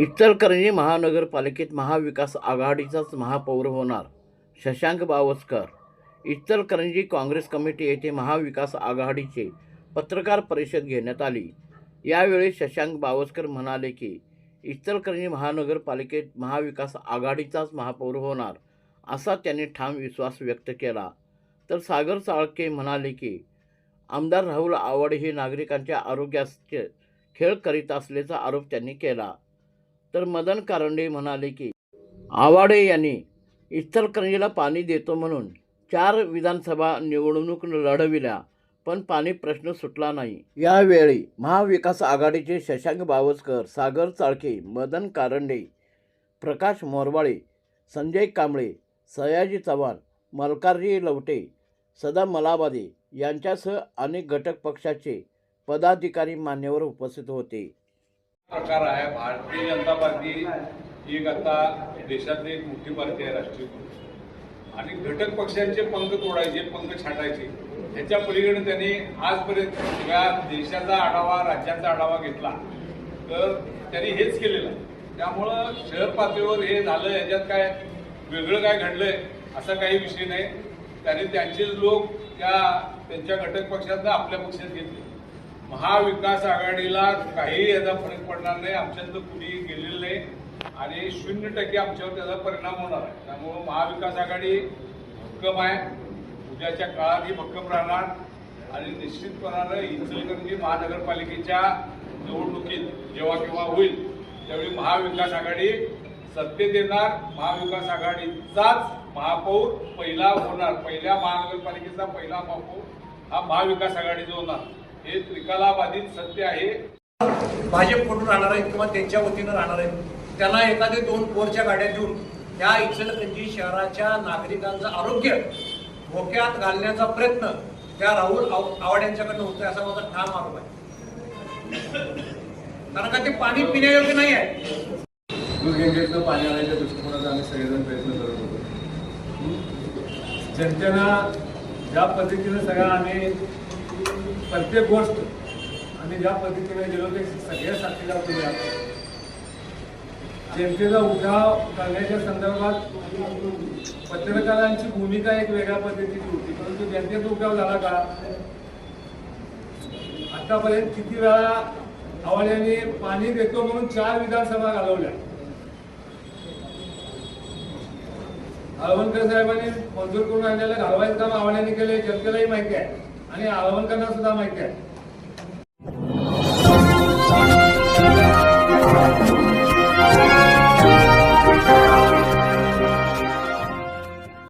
इचलकरंजी महानगरपालिकेत महाविकास आघाडीचाच महापौर होणार शशांक बावस्कर. इचलकरंजी काँग्रेस कमिटी येथे महाविकास आघाडीचे पत्रकार परिषद घेण्यात आली. यावेळी शशांक बावस्कर म्हणाले की इचलकरंजी महानगरपालिकेत महाविकास आघाडीचाच महापौर होणार असा त्यांनी ठाम विश्वास व्यक्त केला. तर सागर चाळके म्हणाले की आमदार राहुल आवड हे नागरिकांच्या आरोग्याचे खेळ करीत असल्याचा आरोप त्यांनी केला. तर मदन कारंडे म्हणाले की आवाडे यांनी इचलकरंजीला पाणी देतो म्हणून चार विधानसभा निवडणूक लढविल्या पण पाणी प्रश्न सुटला नाही. यावेळी महाविकास आघाडीचे शशांक बावस्कर सागर चाळके मदन कारंडे प्रकाश मोरवाळे संजय कांबळे सयाजी चव्हाण मल्कारजी लवटे सदा मलाबादे यांच्यासह अनेक घटक पक्षाचे पदाधिकारी मान्यवर उपस्थित होते. प्रकार आहे. भारतीय जनता पार्टी ही एक आता देशातली एक मोठी पार्टी आहे राष्ट्रीय आणि घटक पक्षांचे पंख तोडायचे पंख छाटायचे ह्याच्या पलीकडे त्यांनी आजपर्यंत सगळ्या देशाचा आढावा राज्याचा आढावा घेतला. तर त्यांनी हेच केलेलं आहे. त्यामुळं शहर पातळीवर हे झालं याच्यात काय वेगळं काय घडलंय असा काही विषय नाही. त्याने त्यांचेच लोक त्या त्यांच्या घटक पक्षांना आपल्या पक्षात घेतले. महाविकास आघाडीला काही याचा फरक पडणार नाही. आमच्यातलं कुणी गेलेलं नाही. आणि शून्य टक्के आमच्यावर त्याचा परिणाम होणार आहे. त्यामुळं महाविकास आघाडी भक्कम आहे. उद्याच्या काळात ही भक्कम राहणार. आणि निश्चितपणानं इचलकरंजी महानगरपालिकेच्या निवडणुकीत जेव्हा केव्हा होईल त्यावेळी महाविकास आघाडी सत्तेत येणार. महाविकास आघाडीचाच महापौर पहिला होणार. पहिल्या महानगरपालिकेचा पहिला महापौर हा महाविकास आघाडीचा होणार. हे त्रिकालाबाधित सत्य आहे. भाजपकडून राहणार आहेत किंवा त्यांच्या वतीनं राहणार आहेत त्यांना एखादे दोन पोरच्या गाड्या देऊन या इचलकरंजी शहराच्या नागरिकांचं आरोग्य धोक्यात घालण्याचा प्रयत्न त्या राहुल आव- आवाड यांच्याकडनं होतोय असा माझा ठाम आरोप आहे. कारण का ते पाणी पिण्यायोग्य नाही आहे. दुर्गंगेतनं पाणी आणायच्या दृष्टिकोनाचा आम्ही सगळेजण प्रयत्न करत होतो. जनतेनं ज्या पद्धतीनं सगळं आम्ही प्रत्येक गोष्ट आम्ही ज्या पद्धतीने गेलो ते सगळ्या साथीदार तुम्ही जनतेचा उठाव करण्याच्या संदर्भात पत्रकारांची भूमिका एक वेगळ्या पद्धतीची होती परंतु जनतेचा उठाव झाला का? आतापर्यंत किती वेळा आवाड्याने पाणी देतो म्हणून चार विधानसभा घालवल्या? हळवणकर साहेबांनी मंजूर करून आणलेलं घालवायचं काम आवाड्याने केले जनतेलाही माहिती आहे. आणि आवाहनकरांना सुद्धा माहिती आहे